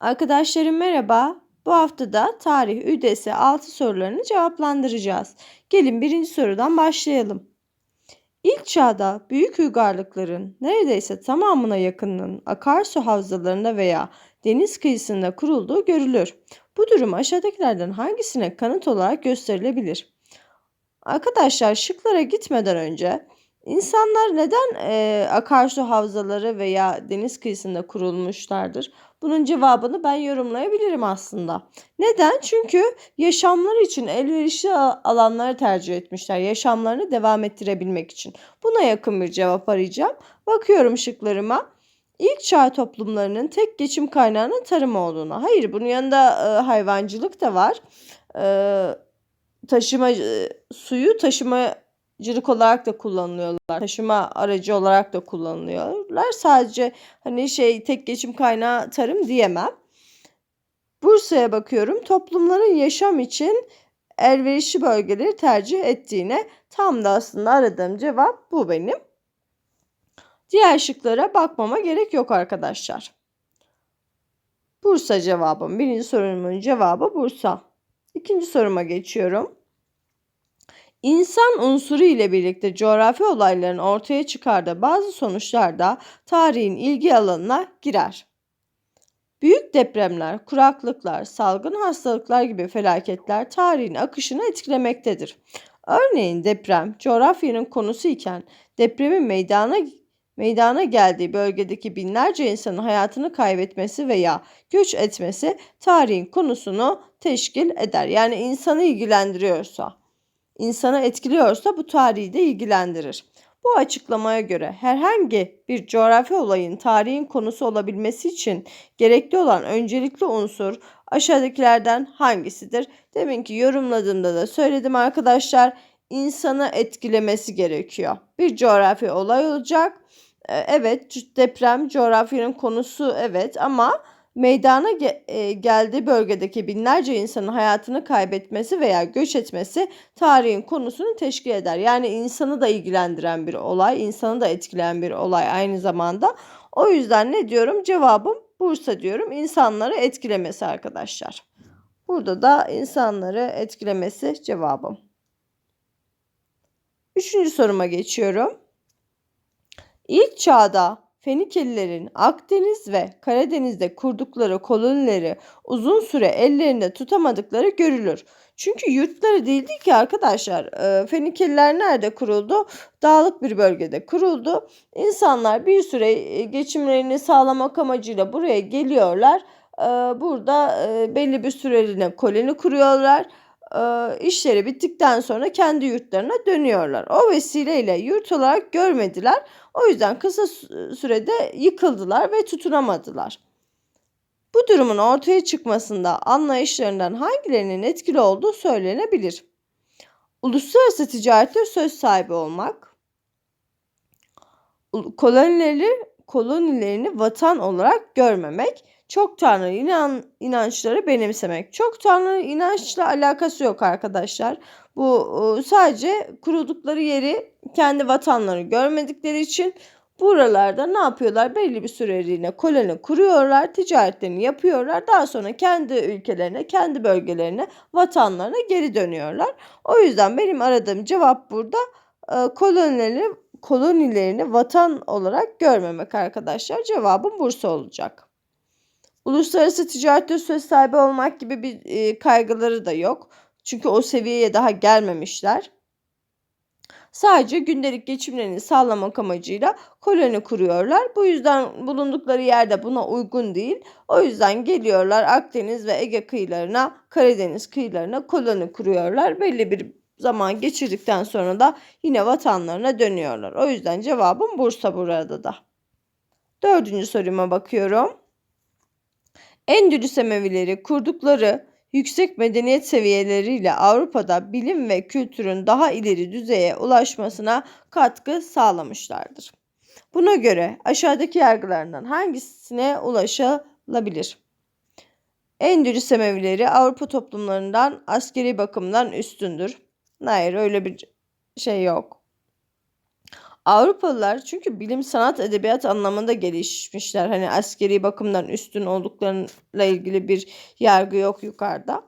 Arkadaşlarım merhaba. Bu hafta da tarih ÜDS 6 sorularını cevaplandıracağız. Gelin birinci sorudan başlayalım. İlk çağda büyük uygarlıkların neredeyse tamamına yakınının akarsu havzalarında veya deniz kıyısında kurulduğu görülür. Bu durum aşağıdakilerden hangisine kanıt olarak gösterilebilir? Arkadaşlar şıklara gitmeden önce insanlar neden e, akarsu havzaları veya deniz kıyısında kurulmuşlardır? Bunun cevabını ben yorumlayabilirim aslında. Neden? Çünkü yaşamları için elverişli alanları tercih etmişler. Yaşamlarını devam ettirebilmek için. Buna yakın bir cevap arayacağım. Bakıyorum şıklarıma. İlk çağ toplumlarının tek geçim kaynağının tarım olduğuna. Hayır bunun yanında e, hayvancılık da var. E, taşıma e, suyu taşımacılık olarak da kullanılıyorlar. Taşıma aracı olarak da kullanılıyorlar. Sadece hani şey tek geçim kaynağı tarım diyemem. Bursa'ya bakıyorum. Toplumların yaşam için elverişli bölgeleri tercih ettiğine tam da aslında aradığım cevap bu benim. Diğer şıklara bakmama gerek yok arkadaşlar. Bursa cevabım. Birinci sorumun cevabı Bursa. İkinci soruma geçiyorum. İnsan unsuru ile birlikte coğrafi olayların ortaya çıkardığı bazı sonuçlar da tarihin ilgi alanına girer. Büyük depremler, kuraklıklar, salgın hastalıklar gibi felaketler tarihin akışını etkilemektedir. Örneğin deprem coğrafyanın konusu iken depremin meydana meydana geldiği bölgedeki binlerce insanın hayatını kaybetmesi veya göç etmesi tarihin konusunu teşkil eder. Yani insanı ilgilendiriyorsa, insanı etkiliyorsa bu tarihi de ilgilendirir. Bu açıklamaya göre herhangi bir coğrafi olayın tarihin konusu olabilmesi için gerekli olan öncelikli unsur aşağıdakilerden hangisidir? Deminki yorumladığımda da söyledim arkadaşlar. İnsanı etkilemesi gerekiyor. Bir coğrafi olay olacak. Ee, evet deprem coğrafyanın konusu evet ama meydana ge- e, geldiği bölgedeki binlerce insanın hayatını kaybetmesi veya göç etmesi tarihin konusunu teşkil eder. Yani insanı da ilgilendiren bir olay, insanı da etkileyen bir olay aynı zamanda. O yüzden ne diyorum? Cevabım Bursa diyorum. İnsanları etkilemesi arkadaşlar. Burada da insanları etkilemesi cevabım. Üçüncü soruma geçiyorum. İlk çağda Fenikelilerin Akdeniz ve Karadeniz'de kurdukları kolonileri uzun süre ellerinde tutamadıkları görülür. Çünkü yurtları değildi ki arkadaşlar. E, Fenikeliler nerede kuruldu? Dağlık bir bölgede kuruldu. İnsanlar bir süre e, geçimlerini sağlamak amacıyla buraya geliyorlar. E, burada belli bir süreliğine koloni kuruyorlar işleri bittikten sonra kendi yurtlarına dönüyorlar. O vesileyle yurt olarak görmediler. O yüzden kısa sürede yıkıldılar ve tutunamadılar. Bu durumun ortaya çıkmasında anlayışlarından hangilerinin etkili olduğu söylenebilir. Uluslararası ticarette söz sahibi olmak, kolonileri, kolonilerini vatan olarak görmemek, çok tanrı inan, inançları benimsemek. Çok tanrı inançla alakası yok arkadaşlar. Bu sadece kurudukları yeri kendi vatanları görmedikleri için buralarda ne yapıyorlar? Belli bir süreliğine koloni kuruyorlar, ticaretlerini yapıyorlar. Daha sonra kendi ülkelerine, kendi bölgelerine, vatanlarına geri dönüyorlar. O yüzden benim aradığım cevap burada kolonileri kolonilerini vatan olarak görmemek arkadaşlar. Cevabım Bursa olacak. Uluslararası ticarette söz sahibi olmak gibi bir e, kaygıları da yok. Çünkü o seviyeye daha gelmemişler. Sadece gündelik geçimlerini sağlamak amacıyla koloni kuruyorlar. Bu yüzden bulundukları yerde buna uygun değil. O yüzden geliyorlar Akdeniz ve Ege kıyılarına, Karadeniz kıyılarına koloni kuruyorlar. Belli bir zaman geçirdikten sonra da yine vatanlarına dönüyorlar. O yüzden cevabım Bursa burada da. Dördüncü soruma bakıyorum. Endülüs Emevileri kurdukları yüksek medeniyet seviyeleriyle Avrupa'da bilim ve kültürün daha ileri düzeye ulaşmasına katkı sağlamışlardır. Buna göre aşağıdaki yargılarından hangisine ulaşılabilir? Endülüs Emevileri Avrupa toplumlarından askeri bakımdan üstündür. Hayır öyle bir şey yok. Avrupalılar çünkü bilim, sanat, edebiyat anlamında gelişmişler. Hani askeri bakımdan üstün olduklarıyla ilgili bir yargı yok yukarıda.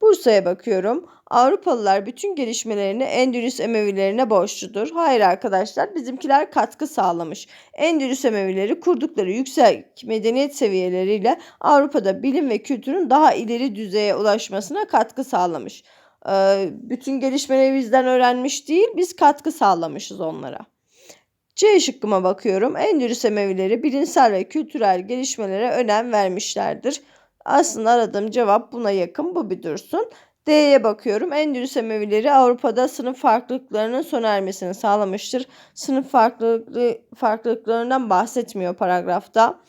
Bursa'ya bakıyorum. Avrupalılar bütün gelişmelerini Endülüs Emevilerine borçludur. Hayır arkadaşlar bizimkiler katkı sağlamış. Endülüs Emevileri kurdukları yüksek medeniyet seviyeleriyle Avrupa'da bilim ve kültürün daha ileri düzeye ulaşmasına katkı sağlamış. Ee, bütün gelişmeleri bizden öğrenmiş değil biz katkı sağlamışız onlara. C şıkkıma bakıyorum. Endülüs Emevileri bilimsel ve kültürel gelişmelere önem vermişlerdir. Aslında aradığım cevap buna yakın. Bu bir dursun. D'ye bakıyorum. Endülüs Emevileri Avrupa'da sınıf farklılıklarının sona ermesini sağlamıştır. Sınıf farklılığı, farklılıklarından bahsetmiyor paragrafta.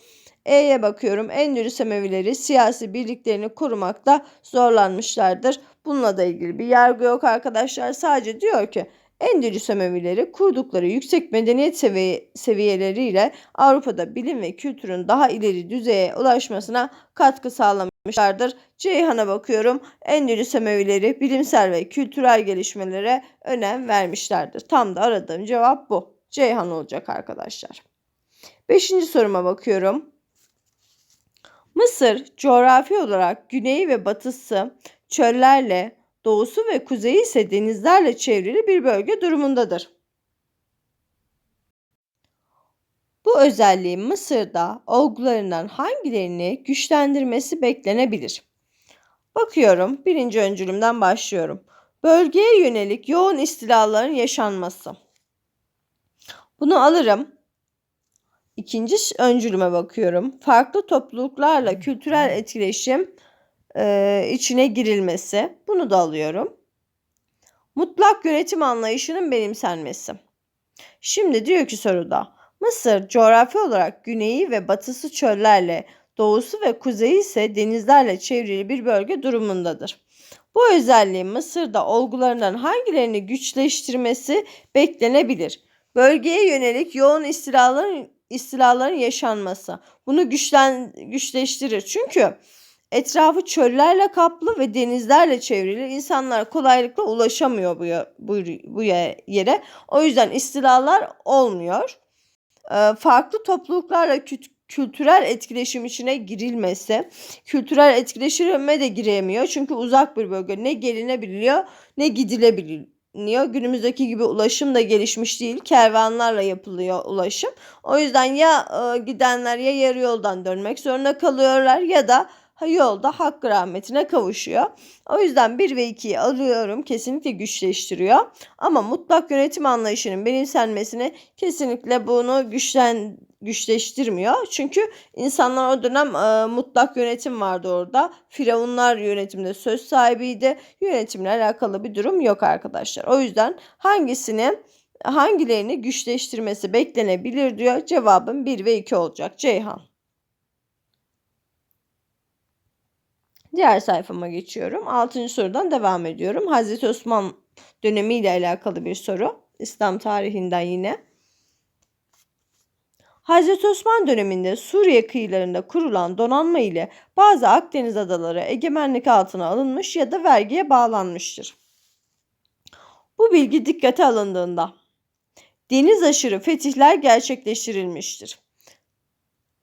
E'ye bakıyorum. Endülüs Emevileri siyasi birliklerini korumakta zorlanmışlardır. Bununla da ilgili bir yargı yok arkadaşlar. Sadece diyor ki Endülüs Emevileri kurdukları yüksek medeniyet seviye, seviyeleriyle Avrupa'da bilim ve kültürün daha ileri düzeye ulaşmasına katkı sağlamışlardır. Ceyhan'a bakıyorum. Endülüs Emevileri bilimsel ve kültürel gelişmelere önem vermişlerdir. Tam da aradığım cevap bu. Ceyhan olacak arkadaşlar. Beşinci soruma bakıyorum. Mısır coğrafi olarak güneyi ve batısı çöllerle, doğusu ve kuzeyi ise denizlerle çevrili bir bölge durumundadır. Bu özelliğin Mısır'da olgularından hangilerini güçlendirmesi beklenebilir? Bakıyorum, birinci öncülümden başlıyorum. Bölgeye yönelik yoğun istilaların yaşanması. Bunu alırım. İkinci öncülüme bakıyorum. Farklı topluluklarla kültürel etkileşim e, içine girilmesi. Bunu da alıyorum. Mutlak yönetim anlayışının benimsenmesi. Şimdi diyor ki soruda Mısır coğrafi olarak güneyi ve batısı çöllerle, doğusu ve kuzeyi ise denizlerle çevrili bir bölge durumundadır. Bu özelliğin Mısır'da olgularından hangilerini güçleştirmesi beklenebilir? Bölgeye yönelik yoğun istilaların istilaların yaşanması bunu güçlen güçleştirir. Çünkü Etrafı çöllerle kaplı ve denizlerle çevrili. İnsanlar kolaylıkla ulaşamıyor bu, bu, bu yere. O yüzden istilalar olmuyor. Ee, farklı topluluklarla kültürel etkileşim içine girilmesi, kültürel etkileşime de giremiyor. Çünkü uzak bir bölge. Ne gelinebiliyor ne gidilebiliyor. Günümüzdeki gibi ulaşım da gelişmiş değil. Kervanlarla yapılıyor ulaşım. O yüzden ya e, gidenler ya yarı yoldan dönmek zorunda kalıyorlar ya da yolda hakkı rahmetine kavuşuyor. O yüzden 1 ve 2'yi alıyorum. Kesinlikle güçleştiriyor. Ama mutlak yönetim anlayışının benimsenmesini kesinlikle bunu güçlen güçleştirmiyor. Çünkü insanlar o dönem e, mutlak yönetim vardı orada. Firavunlar yönetimde söz sahibiydi. Yönetimle alakalı bir durum yok arkadaşlar. O yüzden hangisini hangilerini güçleştirmesi beklenebilir diyor. Cevabım 1 ve 2 olacak. Ceyhan. Diğer sayfama geçiyorum. Altıncı sorudan devam ediyorum. Hazreti Osman dönemiyle alakalı bir soru. İslam tarihinden yine. Hazreti Osman döneminde Suriye kıyılarında kurulan donanma ile bazı Akdeniz adaları egemenlik altına alınmış ya da vergiye bağlanmıştır. Bu bilgi dikkate alındığında deniz aşırı fetihler gerçekleştirilmiştir.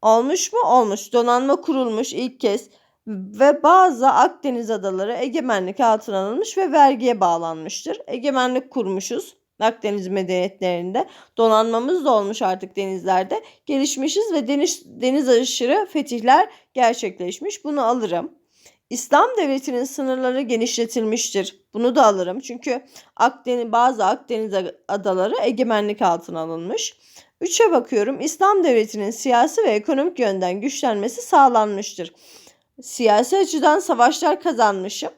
Olmuş mu? Olmuş. Donanma kurulmuş ilk kez ve bazı Akdeniz adaları egemenlik altına alınmış ve vergiye bağlanmıştır. Egemenlik kurmuşuz Akdeniz medeniyetlerinde. Donanmamız da olmuş artık denizlerde. Gelişmişiz ve deniz, deniz aşırı fetihler gerçekleşmiş. Bunu alırım. İslam devletinin sınırları genişletilmiştir. Bunu da alırım. Çünkü Akdeniz, bazı Akdeniz adaları egemenlik altına alınmış. Üçe bakıyorum. İslam devletinin siyasi ve ekonomik yönden güçlenmesi sağlanmıştır. Siyasi açıdan savaşlar kazanmışım.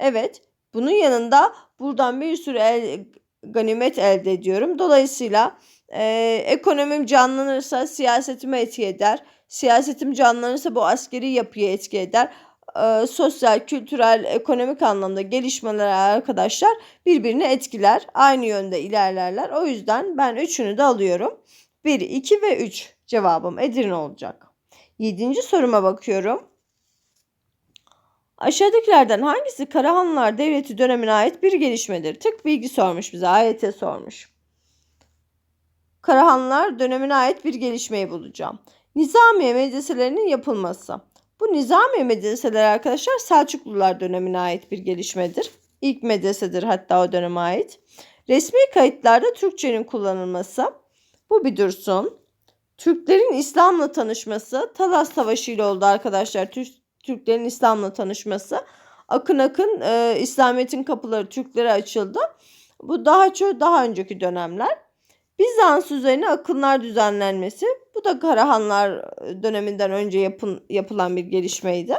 Evet. Bunun yanında buradan bir sürü el, ganimet elde ediyorum. Dolayısıyla e, ekonomim canlanırsa siyasetime etki eder. Siyasetim canlanırsa bu askeri yapıya etki eder. E, sosyal, kültürel, ekonomik anlamda gelişmeler arkadaşlar birbirini etkiler. Aynı yönde ilerlerler. O yüzden ben üçünü de alıyorum. 1, 2 ve 3 cevabım Edirne olacak. Yedinci soruma bakıyorum. Aşağıdakilerden hangisi Karahanlılar Devleti dönemine ait bir gelişmedir? Tık bilgi sormuş bize. AYT sormuş. Karahanlılar dönemine ait bir gelişmeyi bulacağım. Nizamiye medreselerinin yapılması. Bu Nizamiye medreseleri arkadaşlar Selçuklular dönemine ait bir gelişmedir. İlk medresedir hatta o döneme ait. Resmi kayıtlarda Türkçenin kullanılması. Bu bir dursun. Türklerin İslam'la tanışması Talas Savaşı ile oldu arkadaşlar. Türk, Türklerin İslam'la tanışması. Akın akın e, İslamiyet'in kapıları Türklere açıldı. Bu daha çok daha önceki dönemler. Bizans üzerine akınlar düzenlenmesi. Bu da Karahanlar döneminden önce yapın, yapılan bir gelişmeydi.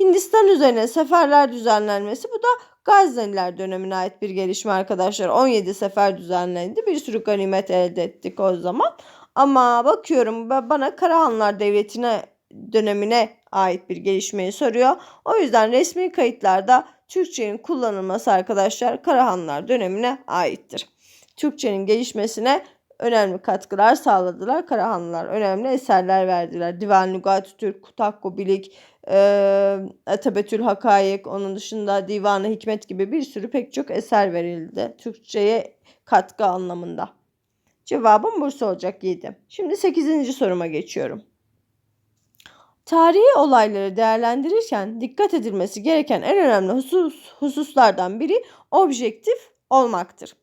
Hindistan üzerine seferler düzenlenmesi. Bu da Gazneliler dönemine ait bir gelişme arkadaşlar. 17 sefer düzenlendi. Bir sürü ganimet elde ettik o zaman. Ama bakıyorum bana Karahanlar Devleti'ne dönemine ait bir gelişmeyi soruyor. O yüzden resmi kayıtlarda Türkçenin kullanılması arkadaşlar Karahanlar dönemine aittir. Türkçenin gelişmesine önemli katkılar sağladılar. Karahanlılar önemli eserler verdiler. Divan Lügat Türk, Kutakko Bilik, e, Atabetül Hakayık, onun dışında Divan-ı Hikmet gibi bir sürü pek çok eser verildi. Türkçe'ye katkı anlamında. Cevabım Bursa olacak 7. Şimdi 8. soruma geçiyorum. Tarihi olayları değerlendirirken dikkat edilmesi gereken en önemli husus, hususlardan biri objektif olmaktır.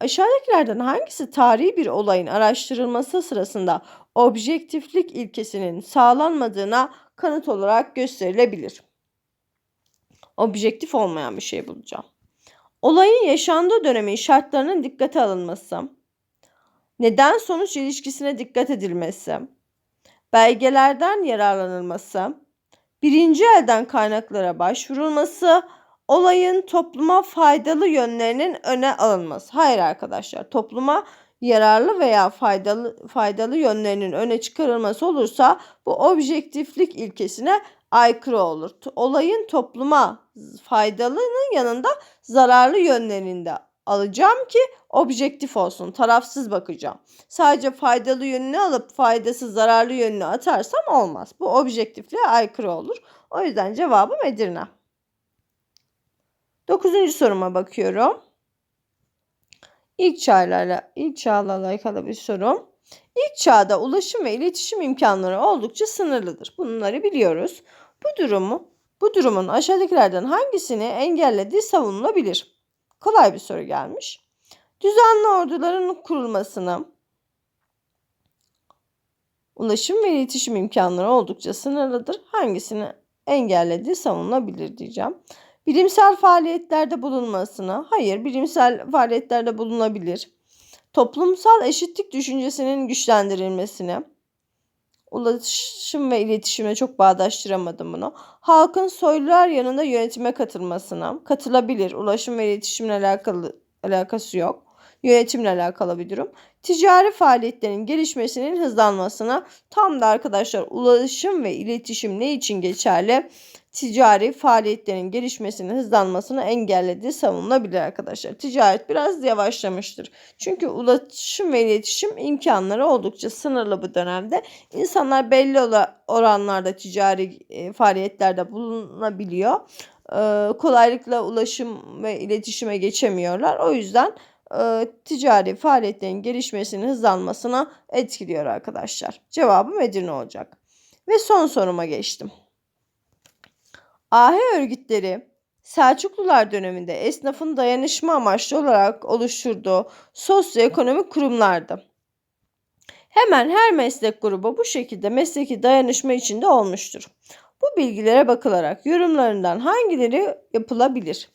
Aşağıdakilerden hangisi tarihi bir olayın araştırılması sırasında objektiflik ilkesinin sağlanmadığına kanıt olarak gösterilebilir? Objektif olmayan bir şey bulacağım. Olayın yaşandığı dönemin şartlarının dikkate alınması, neden sonuç ilişkisine dikkat edilmesi, belgelerden yararlanılması, birinci elden kaynaklara başvurulması, olayın topluma faydalı yönlerinin öne alınması. Hayır arkadaşlar, topluma yararlı veya faydalı faydalı yönlerinin öne çıkarılması olursa bu objektiflik ilkesine aykırı olur. Olayın topluma faydalının yanında zararlı yönlerinde alacağım ki objektif olsun, tarafsız bakacağım. Sadece faydalı yönünü alıp faydasız zararlı yönünü atarsam olmaz. Bu objektifliğe aykırı olur. O yüzden cevabım Edirne. Dokuzuncu soruma bakıyorum. İlk çağlarla, ilk çağla alakalı bir sorum. İlk çağda ulaşım ve iletişim imkanları oldukça sınırlıdır. Bunları biliyoruz. Bu durumu, bu durumun aşağıdakilerden hangisini engellediği savunulabilir? Kolay bir soru gelmiş. Düzenli orduların kurulmasını, ulaşım ve iletişim imkanları oldukça sınırlıdır. Hangisini engellediği savunulabilir diyeceğim. Bilimsel faaliyetlerde bulunmasını, hayır bilimsel faaliyetlerde bulunabilir. Toplumsal eşitlik düşüncesinin güçlendirilmesini, ulaşım ve iletişime çok bağdaştıramadım bunu. Halkın soylular yanında yönetime katılmasına katılabilir. Ulaşım ve iletişimle alakalı alakası yok. Yönetimle alakalı bir durum. Ticari faaliyetlerin gelişmesinin hızlanmasına tam da arkadaşlar ulaşım ve iletişim ne için geçerli? ticari faaliyetlerin gelişmesini hızlanmasını engellediği savunulabilir arkadaşlar. Ticaret biraz yavaşlamıştır. Çünkü ulaşım ve iletişim imkanları oldukça sınırlı bu dönemde. İnsanlar belli oranlarda ticari e, faaliyetlerde bulunabiliyor. Kolaylıkla ulaşım ve iletişime geçemiyorlar. O yüzden e, ticari faaliyetlerin gelişmesini hızlanmasına etkiliyor arkadaşlar. Cevabım Edirne olacak. Ve son soruma geçtim. Ahe örgütleri Selçuklular döneminde esnafın dayanışma amaçlı olarak oluşturduğu sosyoekonomik kurumlardı. Hemen her meslek grubu bu şekilde mesleki dayanışma içinde olmuştur. Bu bilgilere bakılarak yorumlarından hangileri yapılabilir?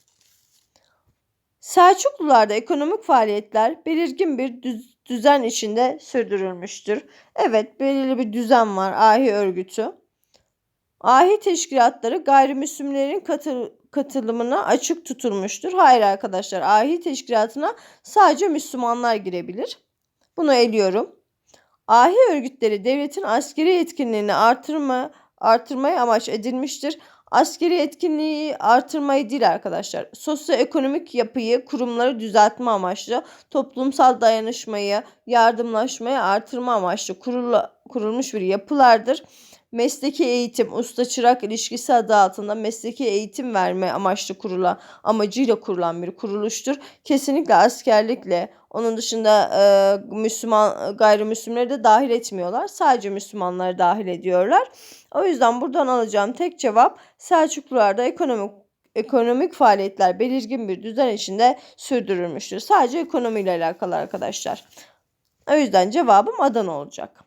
Selçuklularda ekonomik faaliyetler belirgin bir düzen içinde sürdürülmüştür. Evet belirli bir düzen var ahi örgütü. Ahi teşkilatları gayrimüslimlerin katıl katılımına açık tutulmuştur. Hayır arkadaşlar ahi teşkilatına sadece Müslümanlar girebilir. Bunu eliyorum. Ahi örgütleri devletin askeri etkinliğini artırma, artırmaya amaç edilmiştir. Askeri etkinliği artırmayı değil arkadaşlar. Sosyoekonomik yapıyı, kurumları düzeltme amaçlı, toplumsal dayanışmayı, yardımlaşmayı artırma amaçlı kurula, kurulmuş bir yapılardır mesleki eğitim, usta çırak ilişkisi adı altında mesleki eğitim verme amaçlı kurulan, amacıyla kurulan bir kuruluştur. Kesinlikle askerlikle, onun dışında e, Müslüman gayrimüslimleri de dahil etmiyorlar. Sadece Müslümanları dahil ediyorlar. O yüzden buradan alacağım tek cevap Selçuklularda ekonomik ekonomik faaliyetler belirgin bir düzen içinde sürdürülmüştür. Sadece ekonomiyle alakalı arkadaşlar. O yüzden cevabım Adana olacak.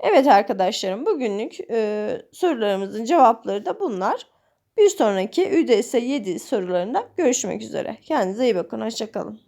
Evet arkadaşlarım bugünlük e, sorularımızın cevapları da bunlar. Bir sonraki ÜDS 7 sorularında görüşmek üzere. Kendinize iyi bakın. Hoşçakalın.